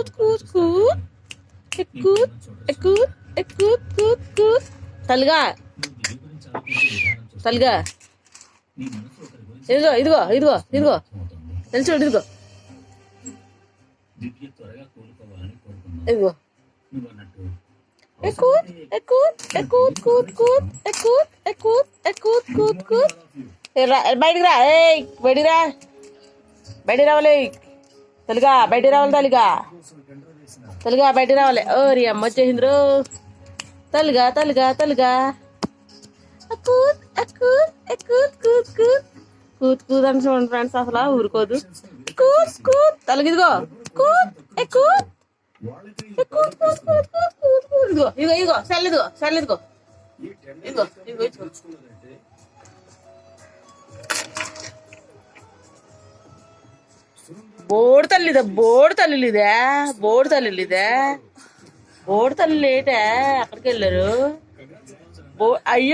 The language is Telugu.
కూత్ కూత్ కూత్ ఎక్కుత్ ఎక్కుత్ ఎక్కుత్ కూత్ కూత్ తల్లిగా తల్లిగా ఇదిగో ఇదిగో ఇదిగో ఇదిగో నిల్చో ఇదిగో ఇదిగో ఎక్కువ ఎక్కువ ఎక్కువ కూత్ కూత్ ఎక్కువ ఎక్కువ ఎక్కువ కూత్ కూత్ బయటికి రా ఏయ్ బయటికి రా బయటికి రావాలి తెలుగా బయటికి రావాలి తల్లిగా తెలుగా బయటికి రావాలి. ఓ రీ అమ్మ వచ్చేసింద్రు. తల్లిగా తల్లిగా తల్లిగా అక్కూత్ అక్కూత్ ఎక్కుత్ కూత్ కూత్ కూత్ కూత్ అని చూడండి ఫ్రెండ్స్ అసలు ఊరుకోదు. కూత్ కూత్. తలగిదిగో కూత్ ఎక్కుత్ ఎక్కుత్ కూత్ కూత్ కూత్ కూత్ కూత్ ఇదిగో ఇదిగో ఇదిగో సెల్ ఇదిగో సెల్ ఇదిగో ఇదిగో ఇదిగో. ಬೋಡ್ ತಲ್ಲಿದೆ ಬೋಡ್ ತಲ್ಲಿದೆ ಬೋಡ್ ತಲ್ಲಿದೆ ಬೋಡ್ తల్లి లేటే అక్కడికి వెళ్ళారు బో అయ్యో